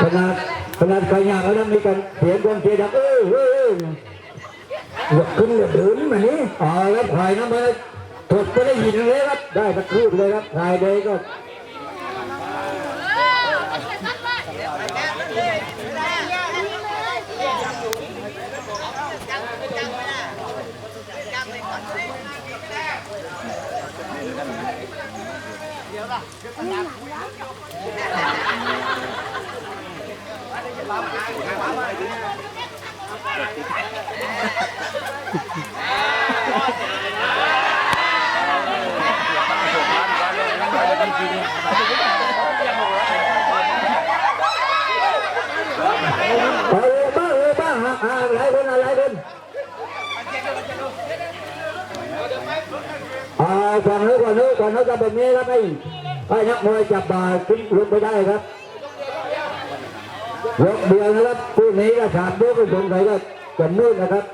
ขนาดขนาดใครอยากแล้วมีการเสียงกองเสียดังเอ้ยเอ้ยเอ้ยยกขึ้นอย่าเดินมานี่อ๋อแล้วถ่ายนะมาถดไปได้ยินเลยครับ ได้ตะครุบเลยครับถ่ายเลยก็ เออบ้าเออบ้าฮะอ่าหลายคนอะหลายคนอ่าก่อนเฮ้ก่อนเฮ้ก่อนเฮ้จะแบบนี้ครับไอ้นักมวยจับบาขึ้นลงไปได้ครับยกเดียวนะครับผู้นี้ก็ขาดยกก็สงสัยก็จะมืดนะครับ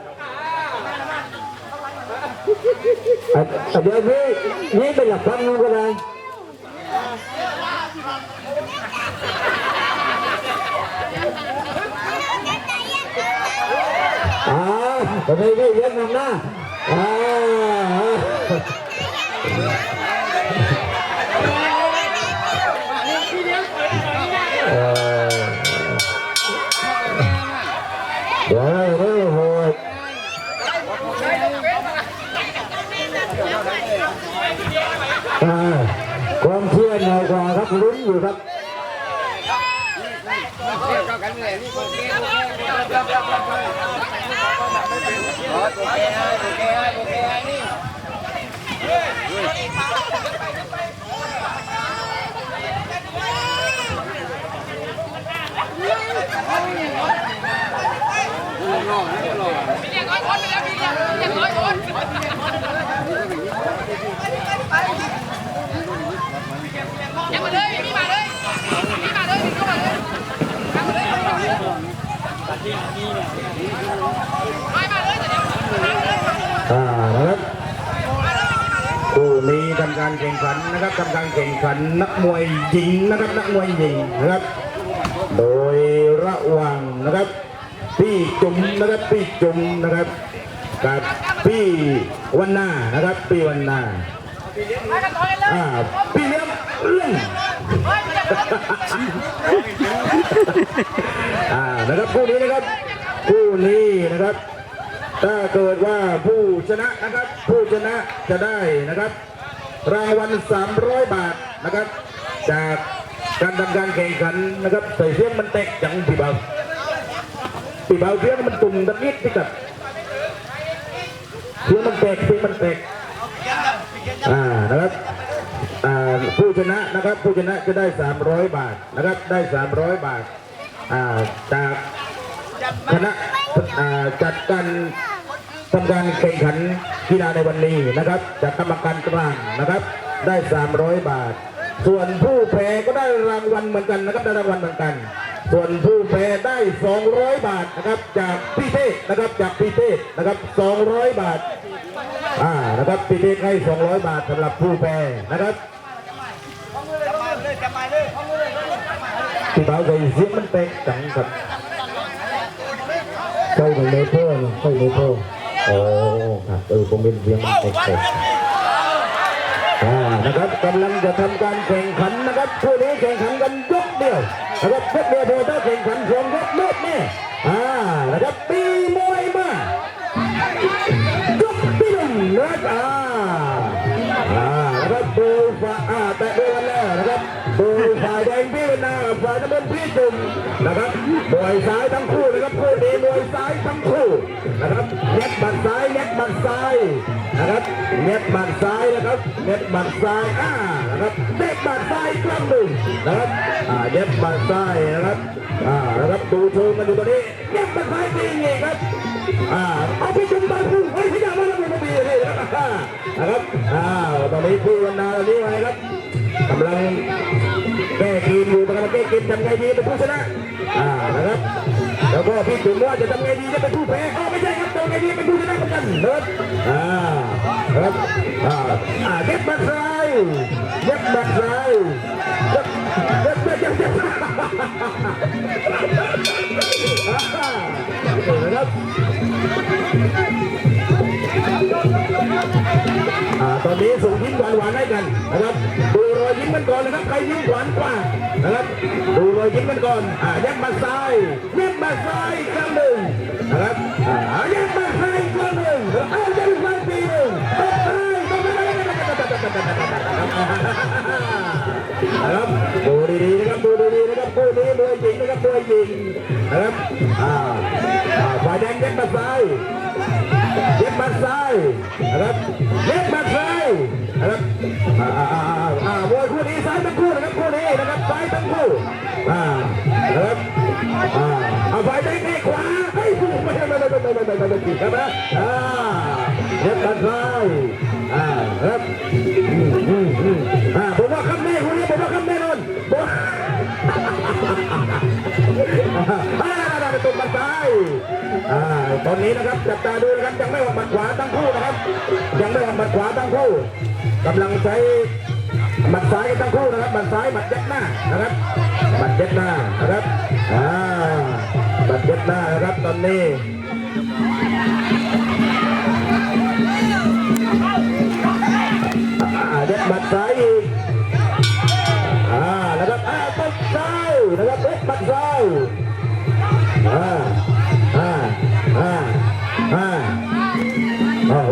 เดี๋ยวนี้นี่เป็นหลักพันก็ได้อ่าตอนนี้ก็เลี้ยงนำหน้าอ่า ความเชื่อหน่อกว่าครับลุ้นอยู่ครับยังมาเลยมีมาเลยมีมาเลยมีเข้ามาเลยมาเลยมาเลยมาเลยเดี๋ยวมาเลย อ่านะครับคู่นี้ทำ การแข่งขันนะครับทำการแข่งขันนักมวยหญิงนะครับนักมวยหญิงนะครับ โดยระหว่างนะครับพี่จุ๋มนะครับพี่จุ๋มนะครับกับพี่วันนานะครับพี่วันนามากันต่อยเลยอ่าพี่เลี้ยงเรื่องอ่านะครับคู่นี้นะครับคู่นี้นะครับ ถ้าเกิดว่าผู้ชนะนะครับ ผู้ชนะจะได้นะครับ รางวัล 300 บาทนะครับ จากการทำการแข่งขันนะครับใส่เสียงมันแตกจังพี่เบาพี่เบาเสียงมันตุ่มตะนิดพี่กับเสียงมันแตกเสียงมันแตกอ่านะครับอ่าผู้ชนะนะครับผู้ชนะจะได้ 300 บาทนะครับได้ 300 บาทอ่าจากคณะอ่าจัดการ ทำการแข่งขันกีฬาในวันนี้นะครับจากกรรมการกลางนะครับ ได้ 300 บาท ส่วนผู้แพ้ก็ได้รางวัลเหมือนกันนะครับได้รางวัลเหมือนกัน ส่วนผู้แพ้ได้ 200 บาทนะครับจากพี่เทศนะครับจากพี่เทศนะครับ 200 บาทอ่านะครับพี่เทศให้ 200 บาทสำหรับผู้แพ้นะครับที่เบาใจเสียงมันเตะจังครับเข้าในเลเวอร์เข้าเลเวอร์ โอ้ครับเออผมเป็นเสียงมันแตกๆอ่านะครับกำลังจะทำการแข่งขันนะครับคู่นี้แข่งขันกันยกเดียวนะครับยกเดียวพอถ้าแข่งขันสองยกเลิกแน่อ่านะครับปีมวยมายกปีหนึ่งนะครับอ่าอ่านะครับโดยฝ่ายอ่าแต่โดยกันแล้วนะครับโดยฝ่ายแดงพี่นาฝ่ายน้ำเงินพี่จุ่มนะครับมวยซ้ายทั้งคู่นะครับคู่นี้มวยซ้าย เน็ตบัดซ้ายนะครับเน็ตบัดซ้ายอ่านะครับเน็ตบัดซ้ายกครั้งหนึ่งนะครับอ่าเน็ตบัดซ้ายนะครับอ่านะครับดูโชว์กันดูตอนนี้เน็ตบัดซ้ายจริงไงครับอ่าเอาไปจุ่มตาพุ่งเฮ้ยขยับมาแล้วมันมีเลยนะครับนะครับอ่าตอนนี้คู่วันนาตอนนี้ไงครับกำลังแก้ทีมอยู่กำลังแก้เกมทำไงดีเป็นผู้ชนะอ่านะครับ แล้วก็พี่จุ๋มว่าจะทำไงดีจะเป็นผู้แพ้เอาไม่ใช่ครับทำไงดีเป็นผู้ชนะเกันเนิร์ดอ่าครับอ่าอ่าเด็กบักไรเด็กบักไรเด็กเด็กเด็กเด็ก ตอนนี้สู้ย็บเย็บเย็บกันนะครับ ดูรอยยิ้มกันก่อนนะครับใครยิ้มหวานกว่านะครับ ดูรอยยิ้มกันก่อนอ่ายัดมาซ้ายยัดมาซ้ายอีกครั้งหนึ่งนะครับอ่ายัดมาซ้ายอีกครั้งหนึ่งเอายัดมาทีหนึ่งเอาซ้ายนะครับดูดีๆนะครับดูดีๆนะครับคู่นี้มวยหญิงนะครับมวยหญิงนะครับอ่าฝ่ายแดงยัดมาซ้ายเย็บมาซ้าย นะครับเย็บมาซ้ายนะครับอ่าอ่าอ่าอ่ามวยคู่นี้ซ้ายทั้งคู่นะครับคู่นี้นะครับซ้ายทั้งคู่อ่านะครับอ่าเอาฝ่ายแดงนี่ขวาเฮ้ยไม่ไม่ไม่ไม่ไม่ไม่ไม่ไม่ไม่ผิดครับนะอ่าเย็บมาซ้ายอ่าครับอืมอืมอืมอ่าผมว่าคำนี้คู่นี้ผมว่าคำแน่นอนผมอ่าตรงมาซ้ายอ่าตอนนี้นะครับจับตาดูนะครับยังไม่ออกหมัดขวาทั้งคู่นะครับ คู่กำลังใช้หมัดซ้ายกันทั้งคู่นะครับหมัดซ้ายหมัดยัดหน้านะครับหมัดยัดหน้านะครับอ่าหมัดยัดหน้านะครับตอนนี้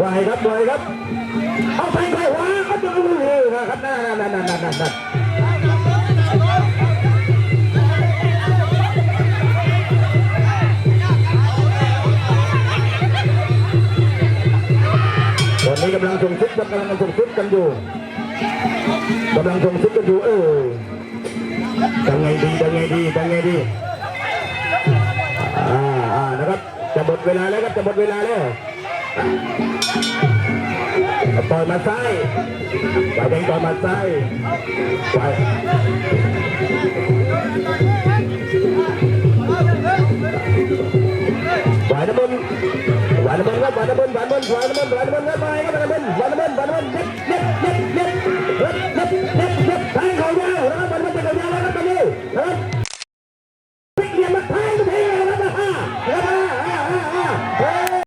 วาไงครับวาไงครับ เอาไปไปหัวเขาจะเอาเลยนะครับนั่นนั่นนั่นนั่นนั่นนั่นตอนนี้กำลังส่งซิปกำลังส่งซิปกันอยู่กำลังส่งซิปกันอยู่เออยังไงดียังไงดียังไงดีอ่าอ่านะครับจะหมดเวลาแล้วครับจะหมดเวลาแล้ว ปล่อยมาไส้ปล่อยเป็นปล่อยมาไส้ปล่อยหวานน้ำมันหวานน้ำมันครับหวานน้ำมันหวานน้ำมันหวานน้ำมันหวานน้ำมันครับไปครับหวานน้ำมันหวานน้ำมันหวานน้ำมันเด็ดเด็ดเด็ดเด็ดเด็ด